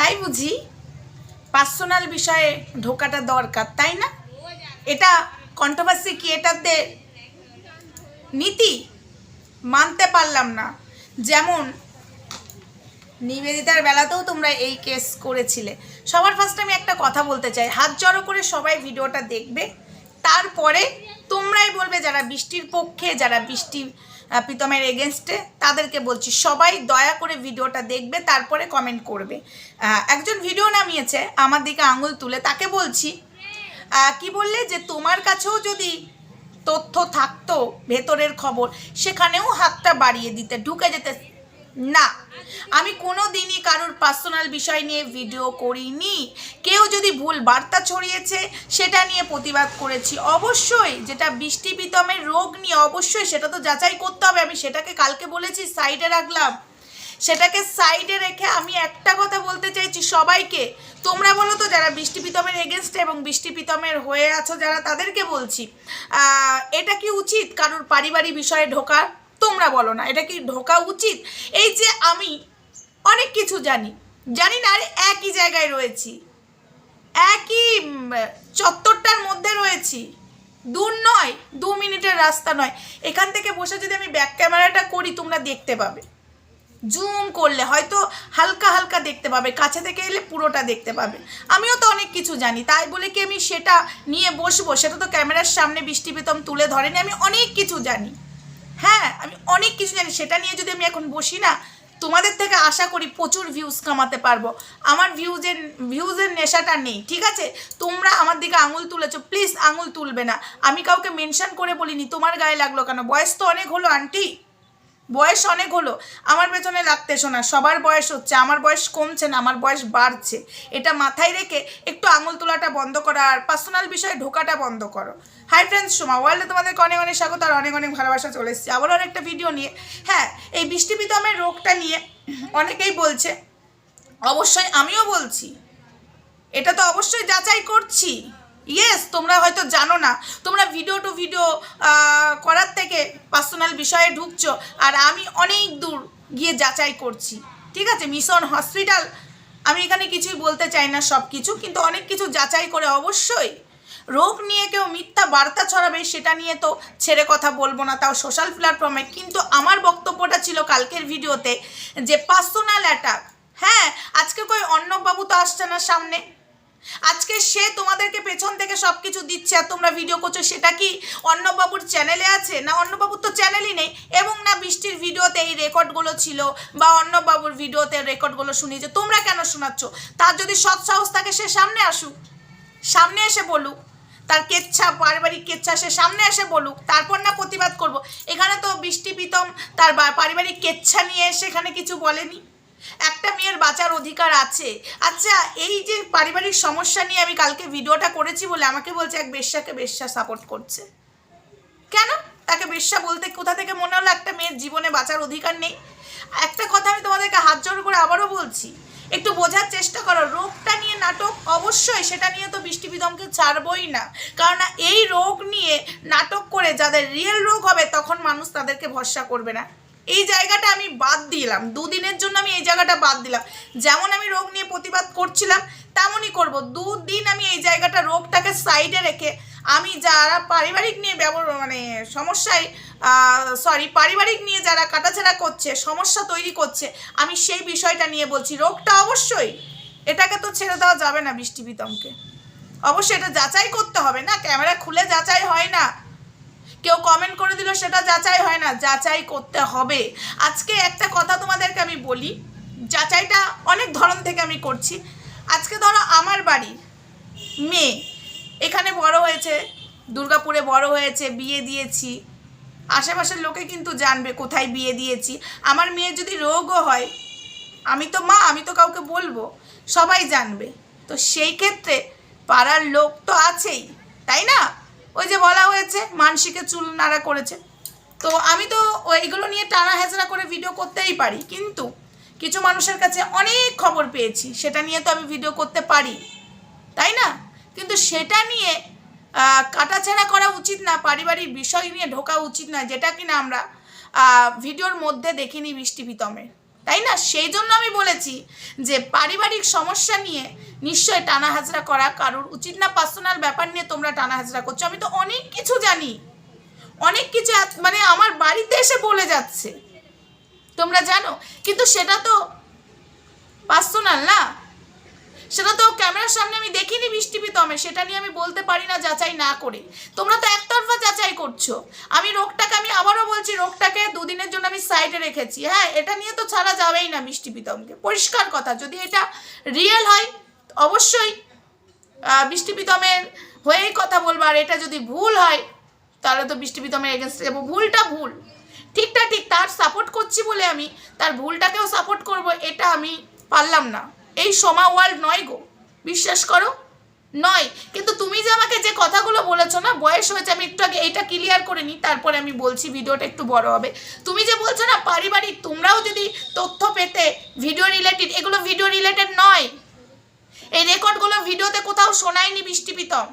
তাই বুঝি পার্সোনাল বিষয়ে ঢোকাটা দরকার তাই না? এটা কন্ট্রোভার্সি ক্রিয়েটারদের নীতি মানতে পারলাম না। যেমন নিবেদিতার বেলাতেও তোমরা এই কেস করেছিলে। সবার ফার্স্ট আমি একটা কথা বলতে চাই হাত জড়ো করে সবাই ভিডিওটা দেখবে তারপরে তোমরাই বলবে যারা বৃষ্টির পক্ষে যারা বৃষ্টি আহ, প্রীতমের এগেনস্টে তাদেরকে বলছি, সবাই দয়া করে ভিডিওটা দেখবে, তারপরে কমেন্ট করবে। একজন ভিডিও নামিয়েছে, আমার দিকে আঙুল তুলে, তাকে বলছি কি বললে যে তোমার কাছেও যদি তথ্য থাকতো ভেতরের খবর, সেখানেও হাতটা বাড়িয়ে দিতে, ঢুকে যেতে না, আমি কোনো দিনই কারোর পার্সোনাল বিষয় নিয়ে ভিডিও করিনি। কেউ যদি ভুল বার্তা ছড়িয়েছে, সেটা নিয়ে প্রতিবাদ করেছি। অবশ্যই যেটা বৃষ্টি প্রীতমের রোগ নিয়ে অবশ্যই সেটা তো যাচাই করতে হবে। আমি সেটাকে কালকে বলেছি সাইডে রাখলাম। সেটাকে সাইডে রেখে আমি একটা কথা বলতে চাইছি সবাইকে। তোমরা বলো তো, যারা বৃষ্টি প্রীতমের এগেনস্টে এবং বৃষ্টি প্রীতমের হয়ে আছো, যারা তাদেরকে বলছি এটা কি উচিত কারোর পারিবারিক বিষয়ে ঢোকার? তোমরা বলো না, এটা কি ঢোকা উচিত? এই যে আমি অনেক কিছু জানি জানি না, আরে একই জায়গায় রয়েছি। একই চত্বরটার মধ্যে রয়েছি। দূর নয়, দু মিনিটের রাস্তা নয়। এখান থেকে বসে যদি আমি ব্যাক ক্যামেরাটা করি, তোমরা দেখতে পাবে। জুম করলে হয়তো হালকা হালকা দেখতে পাবে, কাছে থেকে এলে পুরোটা দেখতে পাবে। আমিও তো অনেক কিছু জানি, তাই বলে কি আমি সেটা নিয়ে বসবো? সেটা তো ক্যামেরার সামনে বৃষ্টি প্রীতম তুলে ধরেনি, আমি অনেক কিছু জানি। হ্যাঁ আমি অনেক কিছু জানি। সেটা নিয়ে যদি আমি এখন বসি না, তোমাদের থেকে আশা করি প্রচুর ভিউজ কামাতে পারব। আমার ভিউজের ভিউজের নেশাটা নেই, ঠিক আছে? তোমরা আমার দিকে আঙুল তুলেছো। প্লিজ আঙুল তুলবে না। আমি কাউকে মেনশন করে বলিনি, তোমার গায়ে লাগল কেন? বয়স তো অনেক হলো আন্টি বয়স অনেক হলো, আমার পেছনে লাগতে শোনা, সবার বয়স হচ্ছে, আমার বয়স কমছে না, আমার বয়স বাড়ছে। এটা মাথায় রেখে একটু আঙুল তোলাটা বন্ধ করো আর পার্সোনাল বিষয়ে ঢোকাটা বন্ধ করো। হাই ফ্রেন্ডস সোমা ওয়ার্ল্ডে তোমাদেরকে অনেক অনেক স্বাগত আর অনেক অনেক ভালোবাসা চলে এসেছি। আবারও একটা ভিডিও নিয়ে হ্যাঁ এই বৃষ্টি প্রীতমের রোগটা নিয়ে অনেকেই বলছে, অবশ্যই আমিও বলছি, এটা তো অবশ্যই যাচাই করছি। ইয়েস তোমরা হয়তো জানো না। তোমরা ভিডিও টু ভিডিও করার থেকে পার্সোনাল বিষয়ে ঢুকছো, আর আমি অনেক দূর গিয়ে যাচাই করছি। ঠিক আছে মিশন হসপিটাল আমি এখানে কিছুই বলতে চাই না সব কিছু কিন্তু অনেক কিছু যাচাই করে অবশ্যই রোগ নিয়ে কেউ মিথ্যা বার্তা ছড়াবে, সেটা নিয়ে তো ছেড়ে কথা বলব না, তাও সোশ্যাল প্ল্যাটফর্মে কিন্তু আমার বক্তব্যটা ছিল কালকের ভিডিওতে যে পার্সোনাল অ্যাটাক হ্যাঁ আজকে কই অর্ণববাবু তো আসছে না সামনে। আজকে সে তোমাদেরকে পেছন থেকে সব কিছু দিচ্ছে আর তোমরা ভিডিও করছ, সেটা কি অর্ণববাবুর চ্যানেলে আছে? না, অন্নবাবুর তো চ্যানেলই নেই। এবং না বৃষ্টির ভিডিওতে এই রেকর্ডগুলো ছিল বা অর্ণববাবুর ভিডিওতে রেকর্ডগুলো শুনিয়েছে। তোমরা কেন শোনাচ্ছ? তার যদি সৎ সাহস থাকে, সে সামনে আসুক। সামনে এসে বলুক। তার কেচ্ছা, পারিবারিক কেচ্ছা, সে সামনে এসে বলুক। তারপর না প্রতিবাদ করব। এখানে তো বৃষ্টি, প্রীতম তার পারিবারিক কেচ্ছা নিয়ে এসে এখানে কিছু বলেনি। একটা মেয়ের বাঁচার অধিকার আছে। আচ্ছা এই যে পারিবারিক সমস্যা নিয়ে আমি কালকে ভিডিওটা করেছি বলে আমাকে বলছে এক বেশ্যাকে বেশ্যা সাপোর্ট করছে। কেন? তাকে বেশ্যা বলতে কোথা থেকে মনে হলো একটা মেয়ের জীবনে বাঁচার অধিকার নেই? একটা কথা আমি তোমাদেরকে হাত জোড় করে আবারও বলছি, একটু বোঝার চেষ্টা করো, রোগটা নিয়ে নাটক অবশ্যই সেটা নিয়ে তো বৃষ্টি বিদমকে ছাড়বই না। কারণ এই রোগ নিয়ে নাটক করে যাদের রিয়েল রোগ হবে তখন মানুষ তাদেরকে ভরসা করবে না। এই জায়গাটা আমি বাদ দিলাম। দুদিনের জন্য আমি এই জায়গাটা বাদ দিলাম। যেমন আমি রোগ নিয়ে প্রতিবাদ করছিলাম, তেমনই করব। দুদিন আমি এই জায়গাটা রোগটাকে সাইডে রেখে আমি যারা পারিবারিক নিয়ে ব্যবহার মানে সমস্যায় সরি পারিবারিক নিয়ে যারা কাটাছেড়া করছে, সমস্যা তৈরি করছে, আমি সেই বিষয়টা নিয়ে বলছি, রোগটা অবশ্যই, এটাকে তো ছেড়ে দেওয়া যাবে না বৃষ্টি বিতমকে অবশ্যই এটা যাচাই করতে হবে না, ক্যামেরা খুলে যাচাই হয় না। কেউ কমেন্ট করে দিল, সেটা যাচাই হয় না, যাচাই করতে হবে। আজকে একটা কথা তোমাদেরকে আমি বলি, যাচাইটা অনেক ধরন থেকে আমি করছি। আজকে ধরো আমার বাড়ির মেয়ে, এখানে বড় হয়েছে, দুর্গাপুরে বড় হয়েছে, বিয়ে দিয়েছি। আশেপাশের লোকে কিন্তু জানবে কোথায় বিয়ে দিয়েছি। আমার মেয়ে যদি রোগও হয়, আমি তো মা, আমি তো কাউকে বলব, সবাই জানবে। তো সেই ক্ষেত্রে পাড়ার লোক তো আছেই, তাই না? ওই যে বলা হয়েছে, মানসিকে চুল নাড়া করেছে। তো আমি তো ওইগুলো নিয়ে টানা হেঁচড়া করে ভিডিও করতেই পারি, কিন্তু কিছু মানুষের কাছে অনেক খবর পেয়েছি, সেটা নিয়ে তো আমি ভিডিও করতে পারি। তাই না? কিন্তু সেটা নিয়ে কাটাছেড়া করা উচিত না, পারিবারিক বিষয় নিয়ে ঢোকা উচিত না, যেটা কিনা আমরা ভিডিওর মধ্যে দেখিনি বৃষ্টি প্রীতমের তাই না? সেই জন্য আমি বলেছি যে পারিবারিক সমস্যা নিয়ে নিশ্চয় টানা হাজরা করা কারোর উচিত না। পার্সোনাল ব্যাপার নিয়ে তোমরা টানা হাজরা করছ। আমি তো অনেক কিছু জানি। অনেক কিছু মানে আমার বাড়িতে এসে বলে যাচ্ছে। তোমরা জানো? কিন্তু সেটা তো পার্সোনাল না। সেটা তো ক্যামেরার সামনে আমি দেখিনি বৃষ্টি পিতমে সেটা নিয়ে আমি বলতে পারি না যাচাই না করে। তোমরা তো একতরফা যাচাই করছ। আমি রোগটাকে, আমি আবারও বলছি, রোগটাকে দুদিনের জন্য আমি সাইডে রেখেছি। হ্যাঁ এটা নিয়ে তো ছাড়া যাবেই না বৃষ্টি পিতমকে পরিষ্কার কথা, যদি এটা রিয়েল হয়, অবশ্যই বৃষ্টি পিতমের হয়েই কথা বলব। আর এটা যদি ভুল হয়, তাহলে তো বৃষ্টি পিতমের এগেনস্টে যাব ভুলটা ভুল। ঠিকটা ঠিক, তার সাপোর্ট করছি বলে আমি, তার ভুলটাকেও সাপোর্ট করব, এটা আমি পারলাম না। এই সোমা ওয়ার্ল্ড নয় গো, বিশ্বাস করো, নয়। কিন্তু তুমি যে আমাকে যে কথাগুলো বলেছ না, বয়স হয়েছে, আমি একটু আগে এইটা ক্লিয়ার করে নিই, তারপরে আমি বলছি ভিডিওটা একটু বড় হবে। তুমি যে বলছো না, পারিবারিক, তোমরাও যদি তথ্য পেতে ভিডিও রিলেটেড এগুলো ভিডিও রিলেটেড নয়। এই রেকর্ডগুলো ভিডিওতে কোথাও শোনায়নি বৃষ্টি পিতম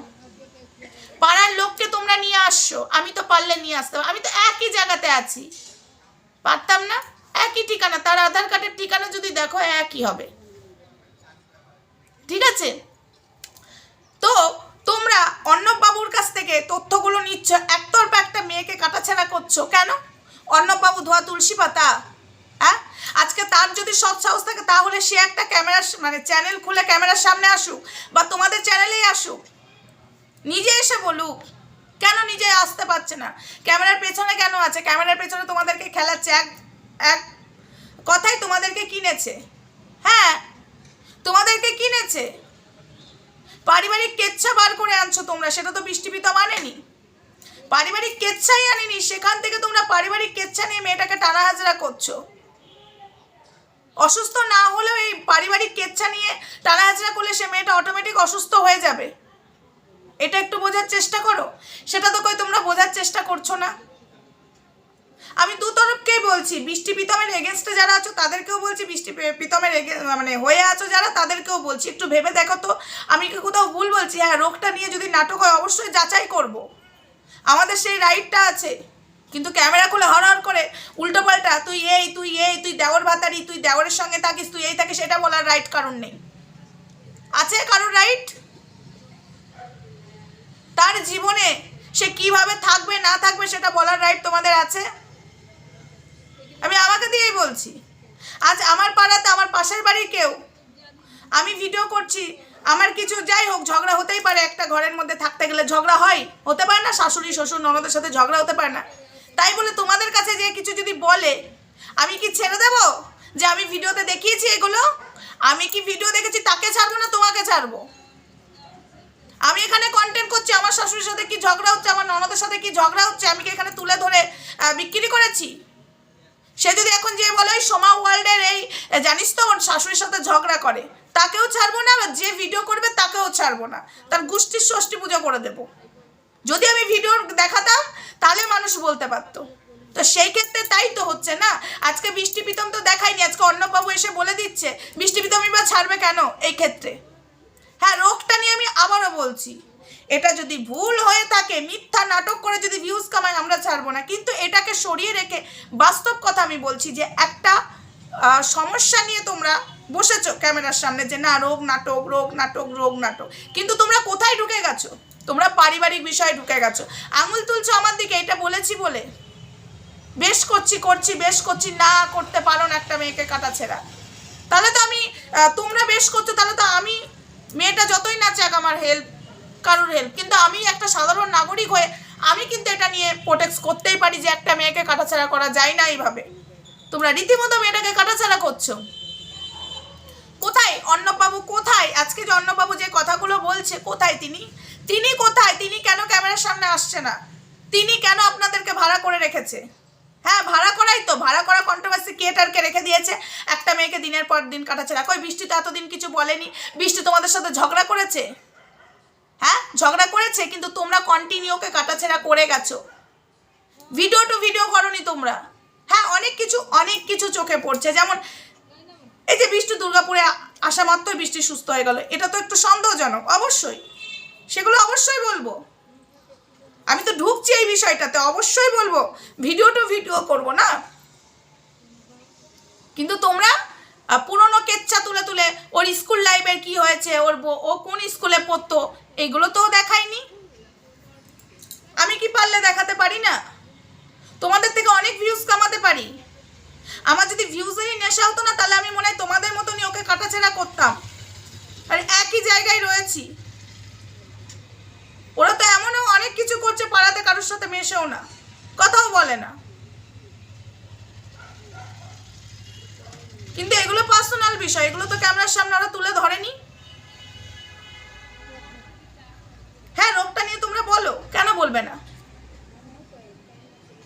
পাড়ার লোককে তোমরা নিয়ে আসছো, আমি তো পারলে নিয়ে আসতাম। আমি তো একই জায়গাতে আছি। পারতাম না? একই ঠিকানা, তার আধার কার্ডের ঠিকানা যদি দেখো, একই হবে। ঠিক আছে? তো তোমরা অর্ণববাবুর কাছ থেকে তথ্যগুলো নিচ্ছ, একতরফা একটা মেয়েকে কাটাছেড়া করছ। কেন? অর্ণববাবু ধোয়া তুলসী পাতা। হ্যাঁ আজকে তার যদি সৎ সাহস থাকে, তাহলে সে একটা ক্যামেরা মানে চ্যানেল খুলে ক্যামেরার সামনে আসুক বা তোমাদের চ্যানেলেই আসুক। নিজে এসে বলুক। কেন নিজে আসতে পারছে না? ক্যামেরার পেছনে কেন আছে? ক্যামেরার পেছনে তোমাদেরকে খেলাচ্ছে। এক এক কথাই তোমাদেরকে কিনেছে। হ্যাঁ তোমাদেরকে কিনেছে? পারিবারিক কেচ্ছা বার করে আনছো তোমরা, সেটা তো বৃষ্টিপিত মানেনি। পারিবারিক কেচ্ছাই আনেনি, সেখান থেকে তোমরা পারিবারিক কেচ্ছা নিয়ে মেয়েটাকে টানা হাজরা করছ। অসুস্থ না হলেও এই পারিবারিক কেচ্ছা নিয়ে টানা হাজরা করলে সে মেয়েটা অটোমেটিক অসুস্থ হয়ে যাবে। এটা একটু বোঝার চেষ্টা করো। সেটা তো কই তোমরা বোঝার চেষ্টা করছ না। আমি দু তরফকেই বলছি, বৃষ্টি পিতমের এগেনস্টে যারা আছো তাদেরকেও বলছি, বৃষ্টি পে- পিতমের মানে হয়ে আছো যারা তাদেরকেও বলছি। একটু ভেবে দেখো তো, আমি কি কোথাও ভুল বলছি? হ্যাঁ রোগটা নিয়ে যদি নাটক হয়, অবশ্যই যাচাই করব। আমাদের সেই রাইটটা আছে। কিন্তু ক্যামেরা খুলে হর হর করে উল্টো পাল্টা, তুই এই তুই এই, তুই দেওয়ার ভাতারি, তুই দেওয়ারের সঙ্গে থাকিস, তুই এই থাকিস সেটা বলার রাইট কারণ নেই। আছে কারোর রাইট তার জীবনে সে কীভাবে থাকবে, না থাকবে, সেটা বলার রাইট তোমাদের আছে? আমি আমাকে দিয়েই বলছি। আজ আমার পাড়াতে আমার পাশের বাড়ির কেউ। আমি ভিডিও করছি, আমার কিছু যাই হোক, ঝগড়া হতেই পারে, একটা ঘরের মধ্যে থাকতে গেলে ঝগড়া হয়। হতে পারে না, শাশুড়ি, শ্বশুর, ননদের সাথে ঝগড়া হতে পারে না। তাই বলে তোমাদের কাছে যে কিছু যদি বলে, আমি কি ছেড়ে দেব? যে আমি ভিডিওতে দেখিয়েছি এগুলো? আমি কি ভিডিও দেখেছি, তাকে ছাড়বো না তোমাকে ছাড়বো? আমি এখানে কন্টেন্ট করছি, আমার শাশুড়ির সাথে কি ঝগড়া হচ্ছে, আমার ননদের সাথে কি ঝগড়া হচ্ছে, আমি কি এখানে তুলে ধরে বিক্রি করেছি? সে যদি এখন যে বলে ওই সোমা ওয়ার্ল্ডের এই জানিস তো ওর শাশুড়ির সাথে ঝগড়া করে, তাকেও ছাড়বো না, আবার যে ভিডিও করবে তাকেও ছাড়বো না। তার গোষ্ঠীর ষষ্ঠী পুজো করে দেবো। যদি আমি ভিডিও দেখাতাম, তাহলে মানুষ বলতে পারতো। তো সেই ক্ষেত্রে তাই তো হচ্ছে না। আজকে বৃষ্টি পিতম তো দেখায়নি, আজকে অন্নবাবু এসে বলে দিচ্ছে, বৃষ্টি পিতম এবার ছাড়বে কেন? এই ক্ষেত্রে। হ্যাঁ রোগটা নিয়ে আমি আবারও বলছি এটা যদি ভুল হয়ে থাকে, মিথ্যা নাটক করে যদি ভিউজ কামায় আমরা ছাড়বো না। কিন্তু এটাকে সরিয়ে রেখে বাস্তব কথা আমি বলছি যে একটা সমস্যা নিয়ে তোমরা বসেছো ক্যামেরার সামনে যে না, রোগ নাটক রোগ নাটক রোগ নাটক। কিন্তু তোমরা কোথায় ঢুকে গেছো? তোমরা পারিবারিক বিষয়ে ঢুকে গেছো। আঙুল তুলছো আমার দিকে, এটা বলেছি বলে? বেশ করছি করছি, বেশ করছি, না করতে পারো না একটা মেয়েকে কাটা ছেঁড়া। তাহলে তো আমি তোমরা বেশ করছ, তাহলে তো আমি, মেয়েটা যতই না চাক আমার হেল্প কারোর হেল্প কিন্তু আমি একটা সাধারণ নাগরিক হয়ে আমি কিন্তু এটা নিয়ে প্রোটেক্ট করতেই পারি যে একটা মেয়েকে কাটাছাড়া করা যায় না এইভাবে। তোমরা রীতিমতো মেয়েটাকে কাটাছাড়া করছ। কোথায়? অর্ণববাবু কোথায়? আজকে যে অর্ণববাবু যে কথাগুলো বলছে, কোথায় তিনি? তিনি কোথায়? তিনি কেন ক্যামেরার সামনে আসছে না? তিনি কেন আপনাদেরকে ভাড়া করে রেখেছে? হ্যাঁ ভাড়া করাই তো। ভাড়া করা কন্ট্রোভার্সি ক্রিয়েটারকে রেখে দিয়েছে। একটা মেয়েকে দিনের পর দিন কাটাচ্ছে কই, বৃষ্টি তো এতদিন কিছু বলেনি। বৃষ্টি তোমাদের সাথে ঝগড়া করেছে? হ্যাঁ? ঝগড়া করেছে, কিন্তু তোমরা কন্টিনিউকে কাটাছেড়া করে গেছো। ভিডিও টু ভিডিও করনি তোমরা। হ্যাঁ অনেক কিছু অনেক কিছু চোখে পড়ছে। যেমন এই যে বৃষ্টি দুর্গাপুরে আসা মাত্রই বৃষ্টি সুস্থ হয়ে গেল। এটা তো একটু সন্দেহজনক, অবশ্যই। সেগুলো অবশ্যই বলব। আমি তো ঢুকছি এই বিষয়টাতে, অবশ্যই বলব। ভিডিও টু ভিডিও করব না। কিন্তু তোমরা পুরনো কেচ্চা তুলে তুলে, ওর স্কুল লাইফের কি হয়েছে, ওর ও কোন স্কুলে পড়তো এগুলো তো ও দেখায়নি। আমি কি পারলে দেখাতে পারি না? তোমাদের থেকে অনেক ভিউজ কামাতে পারি। আমার যদি ভিউজেরই নেশা হতো না, তাহলে আমি মনে হয় তোমাদের মতনই ওকে কাটাছেড়া করতাম। আর একই জায়গায় রয়েছি। ওরা তো এমনও অনেক কিছু করছে, পাড়াতে কারোর সাথে মেশেও না। কথাও বলে না। কিন্তু এগুলো পার্সোনাল বিষয়, এগুলো তো ক্যামেরার সামনে ওরা তুলে ধরেনি হ্যাঁ রোগটা নিয়ে তোমরা বলো কেন বলবে না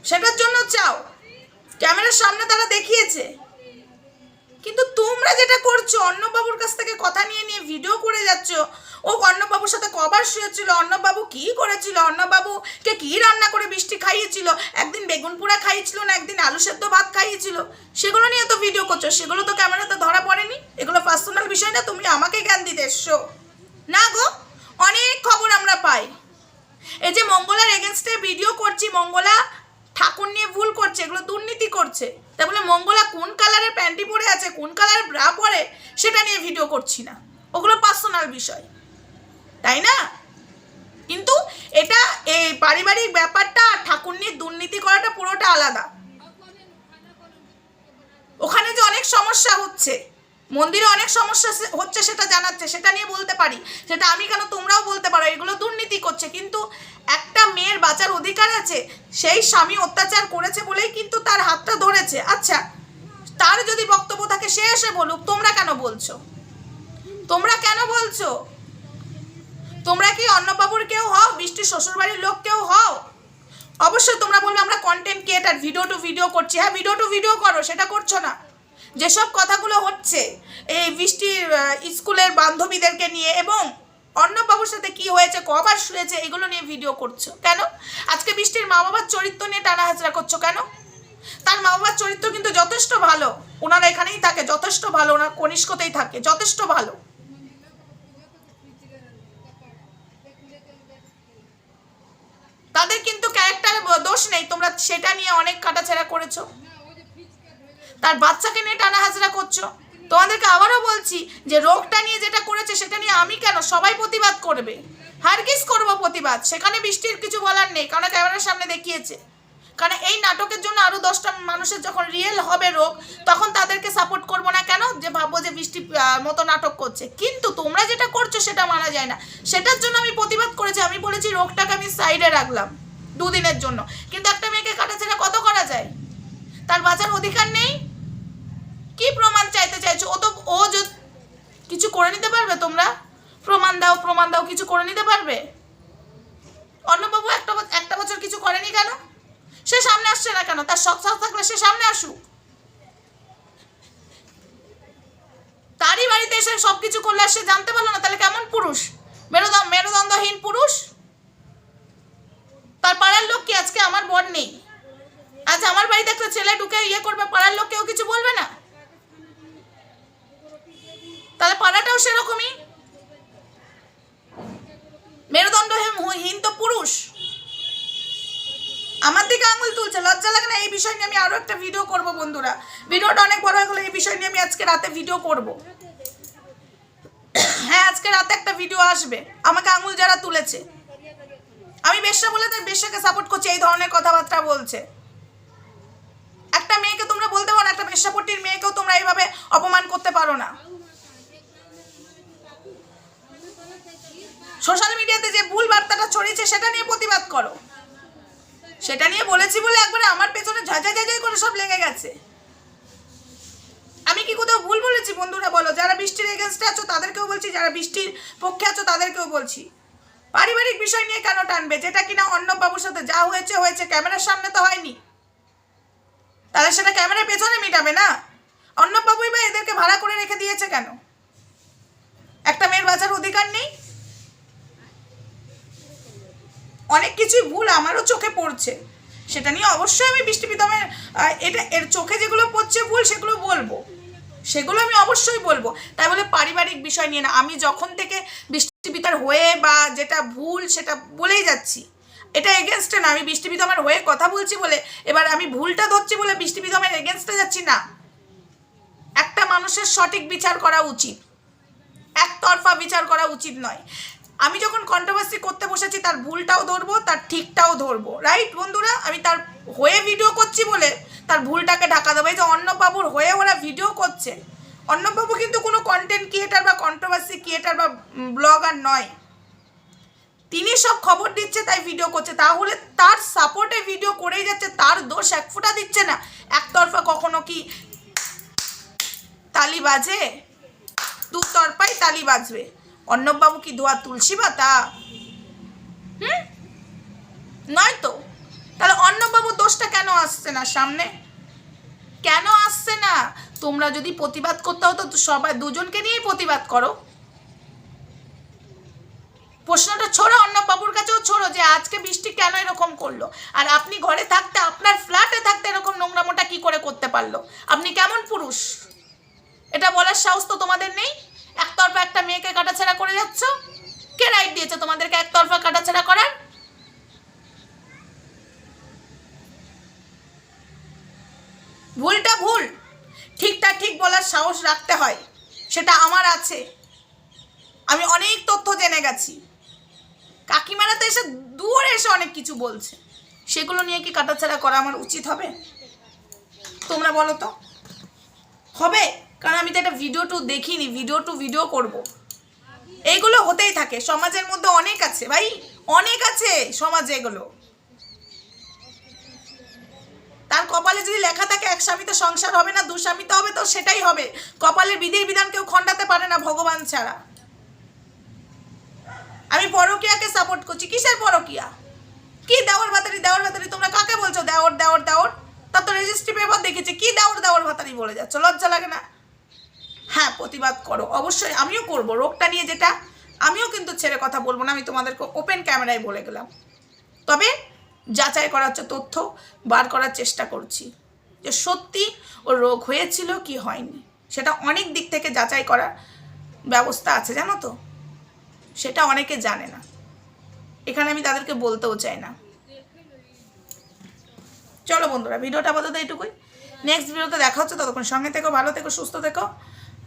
সেটার জন্য চাও ক্যামেরার সামনে দেখিয়েছে কিন্তু তোমরা যেটা করছ অন্নবাবুর কাছ থেকে কথা নিয়ে নিয়ে ভিডিও করে যাচ্ছ। ও অন্নবাবুর সাথে কবার শুয়েছিল অন্নবাবু কি করেছিল? অন্নবাবুকে কি রান্না করে বৃষ্টি খাইয়েছিল? একদিন বেগুন পোড়া খাইয়েছিল না, একদিন আলু সেদ্ধ ভাত খাইয়েছিল। সেগুলো নিয়ে তো ভিডিও করছ, সেগুলো তো ক্যামেরাতে ধরা পড়েনি। এগুলো পার্সোনাল বিষয় না, তুমি আমাকে জ্ঞান দিতে এসছো। না গো, অনেক খবর আমরা পাই। এই যে মঙ্গলার এগেনস্টে ভিডিও করছি, মঙ্গলা ঠাকুর নিয়ে ভুল করছে, এগুলো দুর্নীতি করছে। তাই বলে, মঙ্গলা কোন কালারের প্যান্টি পরে আছে, কোন কালারের ব্রা পরে, সেটা নিয়ে ভিডিও করছি না। ওগুলো পার্সোনাল বিষয়। তাই না? কিন্তু এটা, এই পারিবারিক ব্যাপারটা আর ঠাকুর নিয়ে দুর্নীতি করাটা পুরোটা আলাদা। ওখানে যে অনেক সমস্যা হচ্ছে। মন্দিরে অনেক সমস্যা হচ্ছে সেটা জানাচ্ছে, সেটা নিয়ে বলতে পারি। সেটা আমি কেন তোমরাও বলতে পারো, এগুলো দুর্নীতি করছে। কিন্তু একটা মেয়ের বাঁচার অধিকার আছে, সেই স্বামী অত্যাচার করেছে বলেই কিন্তু তার হাতটা ধরেছে। আচ্ছা তার যদি বক্তব্য থাকে, সে এসে বলুক, তোমরা কেন বলছো? তোমরা কেন বলছো? তোমরা কি অন্নবাবুর কেউ হও বৃষ্টির শ্বশুরবাড়ির লোক কেউ হও? অবশ্যই তোমরা বলবে, আমরা content creator video to video করছি। হ্যাঁ ভিডিও টু ভিডিও করো, সেটা করছ না। যেসব কথাগুলো হচ্ছে, এই বৃষ্টির স্কুলের বান্ধবীদেরকে নিয়ে এবং অর্ণববাবুর সাথে কি হয়েছে, কবার শুয়েছে, এগুলো নিয়ে ভিডিও করছ কেন? আজকে বৃষ্টির মা বাবার চরিত্র নিয়ে টানা হাজরা করছ কেন? তার মা বাবার চরিত্র কিন্তু যথেষ্ট ভালো। ওনারা এখানেই থাকে, যথেষ্ট ভালো, ওনার কনিষ্কতেই থাকে, যথেষ্ট ভালো। তাদের কিন্তু ক্যারেক্টার দোষ নেই, তোমরা সেটা নিয়ে অনেক কাটাছেড়া করেছ। তার বাচ্চাকে নিয়ে টানা হাজরা করছ? তোমাদেরকে আবারও বলছি যে রোগটা নিয়ে যেটা করেছে সেটা নিয়ে আমি কেন? সবাই প্রতিবাদ করবে। হারগিস করব প্রতিবাদ। সেখানে বৃষ্টির কিছু বলার নেই কারণ ক্যামেরার সামনে দেখিয়েছে। কারণ এই নাটকের জন্য আরও দশটা মানুষের যখন রিয়েল হবে রোগ, তখন তাদেরকে সাপোর্ট করব না কেন? যে ভাববো যে বৃষ্টি মতো নাটক করছে। কিন্তু তোমরা যেটা করছ সেটা মানা যায় না। সেটার জন্য আমি প্রতিবাদ করেছি। আমি বলেছি রোগটাকে আমি সাইডে রাখলাম দুদিনের জন্য। কিন্তু একটা মেয়েকে কাটাছেড়া কত করা যায়? তার বাঁচার অধিকার নেই। কি প্রমাণ চাইতে চাইছো? ও তো, ও কিছু করে নিতে পারবে তোমরা? প্রমাণ দাও প্রমাণ দাও, কিছু করে নিতে পারবে? অন্নবাবু, একটা একটা বছর কিছু করেনি কেন? সে সামনে আসছে না কেন? তার শখ শখ থাকলে সে সামনে আসুক। তারই বাড়িতে এসে সব কিছু করলে সে জানতে পারল না, তাহলে কেমন পুরুষ? মেরুদণ্ড, মেরুদণ্ডহীন পুরুষ? তার পাড়ার লোক কি? আজকে আমার বর নেই। আজ আমার বাড়িতে একটা ছেলে ঢুকে ইয়ে করবে, পাড়ার লোক কেউ কিছু বলবে না? তাহলে পাড়াটাও সেরকমই? মেরুদণ্ডহীন তো পুরুষ। আমার দিকে আঙুল তুলছে, লজ্জা লাগে না এই বিষয় নিয়ে আমি আরও একটা ভিডিও করব বন্ধুরা। ভিডিওটা অনেক বড় হয়ে গেলো, এই বিষয় নিয়ে আমি আজকে রাতে ভিডিও করব। হ্যাঁ আজকে রাতে একটা ভিডিও আসবে। আমাকে আঙুল যারা তুলেছে। আমি বেশ্যা বলে তাই বেশ্যাকে সাপোর্ট করছি, এই ধরনের কথাবার্তা বলছে। একটা মেয়েকে তোমরা বলতে পারো একটা বেশ্যাপট্টির মেয়েকেও তোমরা এইভাবে অপমান করতে পারো না। সোশ্যাল মিডিয়াতে যে ভুল বার্তাটা ছড়িয়েছে, সেটা নিয়ে প্রতিবাদ করো। সেটা নিয়ে বলেছি বলে একবারে আমার পেছনে ঝাঁঝা ঝাঁঝাই করে সব লেগে গেছে। আমি কি কোথাও ভুল বলেছি বন্ধুরা বলো? যারা বৃষ্টির এগেনস্টে আছো, তাদেরকেও বলছি। যারা বৃষ্টির পক্ষে আছো, তাদেরকেও বলছি। পারিবারিক বিষয় নিয়ে কেন টানবে? যেটা কিনা অন্য বাবুর সাথে যা হয়েছে হয়েছে। ক্যামেরার সামনে তো হয়নি। তাহলে সেটা ক্যামেরার পেছনে মিটাবে না? অন্নবাবুই বা এদেরকে ভাড়া করে রেখে দিয়েছে কেন? একটা মেয়ের বাঁচার অধিকার নেই? অনেক কিছুই ভুল আমারও চোখে পড়ছে। সেটা নিয়ে অবশ্যই আমি বৃষ্টি প্রীতমের এটা, এর চোখে যেগুলো পড়ছে ভুল সেগুলো বলব। সেগুলো আমি অবশ্যই বলব। তাই বলে পারিবারিক বিষয় নিয়ে না, আমি যখন থেকে বৃষ্টি পিতার হয়ে বা যেটা ভুল সেটা বলেই যাচ্ছি। এটা এগেনস্টে না, আমি বৃষ্টি পিতমের হয়ে কথা বলছি বলে, এবার আমি ভুলটা ধরছি বলে বৃষ্টি পিতমের এগেনস্টে যাচ্ছি না। একটা মানুষের সঠিক বিচার করা উচিত। একতরফা বিচার করা উচিত নয়। আমি যখন কন্ট্রোভার্সি করতে বসেছি, তার ভুলটাও ধরবো, তার ঠিকটাও ধরবো রাইট বন্ধুরা? আমি তার হয়ে ভিডিও করছি বলে তার ভুলটাকে ঢাকা দেবো। এই যে অন্নবাবুর হয়ে ওরা ভিডিও করছে। অন্নবাবু কিন্তু কোনো কন্টেন্ট ক্রিয়েটার বা কন্ট্রোভার্সি ক্রিয়েটার বা ব্লগার নয়। তিনি সব খবর দিচ্ছে, তাই ভিডিও করছে। তাহলে তার সাপোর্টে ভিডিও করেই যাচ্ছে, তার দোষ এক ফোঁটা দিচ্ছে না। একতরফা কখনো কি তালি বাজে? দুতরফাই তালি বাজবে। অর্ণববাবু কি দোয়া তুলসী পাতা? হুম? নয় তো। তাহলে অর্ণববাবুর দোষটা কেন আসছে না সামনে? কেন আসছে না? তোমরা যদি প্রতিবাদ করতে হতো সবাই দুজনকে নিয়েই প্রতিবাদ করো। প্রশ্নটা ছোড়ো অন্নবাবুর কাছেও ছোড়ো যে আজকে বৃষ্টি কেন এরকম করল? আর আপনি ঘরে থাকতে, আপনার ফ্ল্যাটে থাকতে এরকম নোংরামোটা কি করে করতে পারল? আপনি কেমন পুরুষ? এটা বলার সাহস তো তোমাদের নেই? একতরফা একটা মেয়েকে কাটাছেড়া করে যাচ্ছ? কে রাইট দিয়েছে তোমাদেরকে একতরফা কাটাছেড়া করার? ভুলটা ভুল। ঠিকটা ঠিক বলার সাহস রাখতে হয়। সেটা আমার আছে। আমি অনেক তথ্য জেনে গেছি। কাকিমারা তো এসে দূরে এসে অনেক কিছু বলছে। সেগুলো নিয়ে কি কাটাছাড়া করা আমার উচিত হবে? তোমরা বলো তো। হবে? কারণ আমি তো একটা ভিডিও টু দেখিনি ভিডিও টু ভিডিও করব। এইগুলো হতেই থাকে, সমাজের মধ্যে অনেক আছে ভাই, অনেক আছে সমাজে এগুলো। তার কপালে যদি লেখা থাকে, এক স্বামীতে সংসার হবে না, দু স্বামীতে হবে, তো সেটাই হবে। কপালের বিধির বিধান কেউ খণ্ডাতে পারে না ভগবান ছাড়া। আমি পরকিয়াকে সাপোর্ট করছি, কিসের পরকিয়া? কি দেওয়ার ভাতারি দেওয়ার ভাতারি, তোমরা কাকে বলছো? দেওয়ার দেওয়ার দেওয়ার? তার তো রেজিস্ট্রি পেপার দেখেছি, কি দেওয়ার দেওয়ার ভাতারি বলে যাচ্ছ? লজ্জা লাগে না? হ্যাঁ প্রতিবাদ করো। অবশ্যই আমিও করব। রোগটা নিয়ে যেটা, আমিও কিন্তু ছেড়ে কথা বলব না, আমি তোমাদেরকে ওপেন ক্যামেরায় বলে গেলাম। তবে যাচাই করার তথ্য, বার করার চেষ্টা করছি যে সত্যি ও রোগ হয়েছিল কি হয়নি। সেটা অনেক দিক থেকে যাচাই করার ব্যবস্থা আছে, জানো তো? সেটা অনেকে জানে না। এখানে আমি তাদেরকে বলতেও চাই না। চলো বন্ধুরা, ভিডিওটা আপাতত এইটুকুই। নেক্সট ভিডিওতে দেখা হচ্ছে, ততক্ষণ সঙ্গে থেকো, ভালো থেকো, সুস্থ থেকো।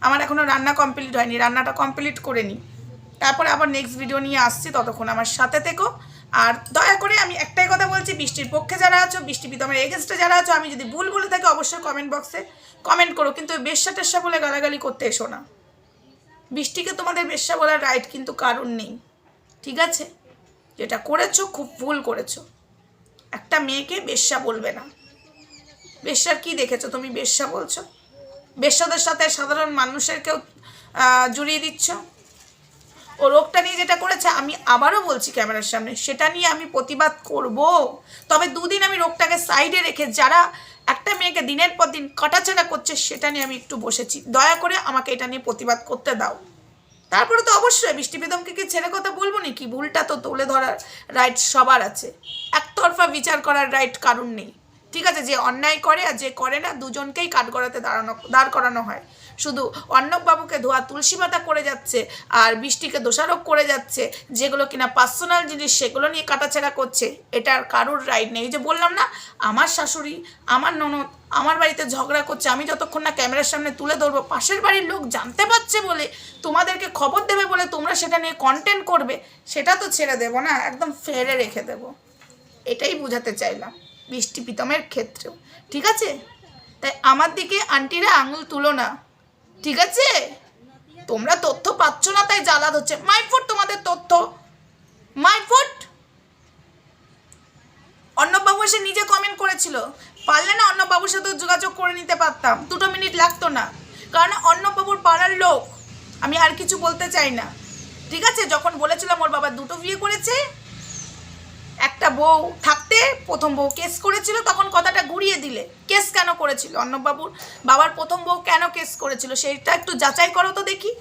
আমার এখনও রান্না কমপ্লিট হয়নি, রান্নাটা কমপ্লিট করে নিই তারপরে আবার নেক্সট ভিডিও নিয়ে আসছি ততক্ষণ আমার সাথে থেকো। আর দয়া করে আমি একটাই কথা বলছি, বৃষ্টির পক্ষে যারা আছো, বৃষ্টি পিতমের এগেনস্টে যারা আছো, আমি যদি ভুল বলে থাকি অবশ্যই কমেন্ট বক্সে কমেন্ট করো, কিন্তু বেশ্যা টেশ্যা বলে গালাগালি করতে এসো না। বৃষ্টিকে তোমাদের বেশ্যা বলার রাইট কিন্তু কারণ নেই, ঠিক আছে? যেটা করেছ, খুব ভুল করেছ। একটা মেয়েকে বেশ্যা বলবে না। বেশ্যার কি দেখেছ? তুমি বেশ্যা বলছো। বেশ্যাদের সাথে সাধারণ মানুষের কেউ জড়িয়ে দিচ্ছ। ও রোগটা নিয়ে যেটা করেছে, আমি আবারও বলছি ক্যামেরার সামনে, সেটা নিয়ে আমি প্রতিবাদ করব। তবে দুদিন আমি রোগটাকে সাইডে রেখে যারা একটা মেয়েকে দিনের পর দিন কাটাছেড়া করছে, সেটা নিয়ে আমি একটু বসেছি। দয়া করে আমাকে এটা নিয়ে প্রতিবাদ করতে দাও। তারপরে তো অবশ্যই বৃষ্টি বেদমকে কি ছেড়ে কথা বলব নি কি ভুলটা তো তুলে ধরার রাইট সবার আছে। একতরফা বিচার করার রাইট কারণ নেই। ঠিক আছে, যে অন্যায় করে আর যে করে না, দুজনকেই কাঠগড়াতে দাঁড়ানো, দাঁড় করানো হয়। শুধু অর্ণববাবুকে ধোয়া তুলসী পাতা করে যাচ্ছে আর বৃষ্টিকে দোষারোপ করে যাচ্ছে, যেগুলো কিনা পার্সোনাল জিনিস, সেগুলো নিয়ে কাটাছেড়া করছে এটার কারুর রাইট নেই। যে বললাম না, আমার শাশুড়ি, আমার ননদ, আমার বাড়িতে ঝগড়া করছে, আমি যতক্ষণ না ক্যামেরার সামনে তুলে ধরবো, পাশের বাড়ির লোক জানতে পারছে বলে, তোমাদেরকে খবর দেবে বলে তোমরা সেটা নিয়ে কন্টেন্ট করবে, সেটা তো ছেড়ে দেবো না, একদম ফেরে রেখে দেবো। এটাই বোঝাতে চাইলাম। বৃষ্টি প্রীতমের ক্ষেত্রেও, ঠিক আছে? তাই আমার দিকে আন্টিরা আঙুল তুলো না, ঠিক আছে? তোমরা তথ্য পাচ্ছ না, তাই জ্বালাদ হচ্ছে মাই ফুট তোমাদের তথ্য। My foot. অর্ণববাবু এসে নিজে কমেন্ট করেছিল। পারলে না অন্নবাবুর সাথে যোগাযোগ করে নিতে পারতাম। দুটো মিনিট লাগতো না। কারণ অন্নবাবুর পাড়ার লোক। আমি আর কিছু বলতে চাই না। ঠিক আছে? যখন বলেছিলাম ওর বাবা দুটো বিয়ে করেছে একটা বউ থাকতে প্রথম বউ কেস করেছিল, তখন কথাটা ঘুরিয়ে দিলে। কেস কেন করেছিল? অর্ণববাবুর বাবার প্রথম বউ কেন কেস করেছিল? সেইটা একটু যাচাই করো তো দেখি।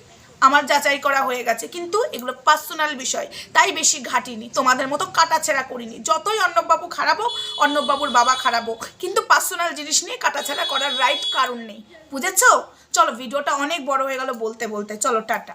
আমার যাচাই করা হয়ে গেছে, কিন্তু এগুলো পার্সোনাল বিষয়। তাই বেশি ঘাটিনি, তোমাদের মতো কাটাছেড়া করিনি। যতই অর্ণববাবু খারাপ হোক, অর্ণববাবুর বাবা খারাপ হোক, কিন্তু পার্সোনাল জিনিস নিয়ে কাটাছেড়া করার রাইট কারণ নেই। বুঝেছ? চলো, ভিডিওটা অনেক বড় হয়ে গেল বলতে বলতে। চলো, টাটা।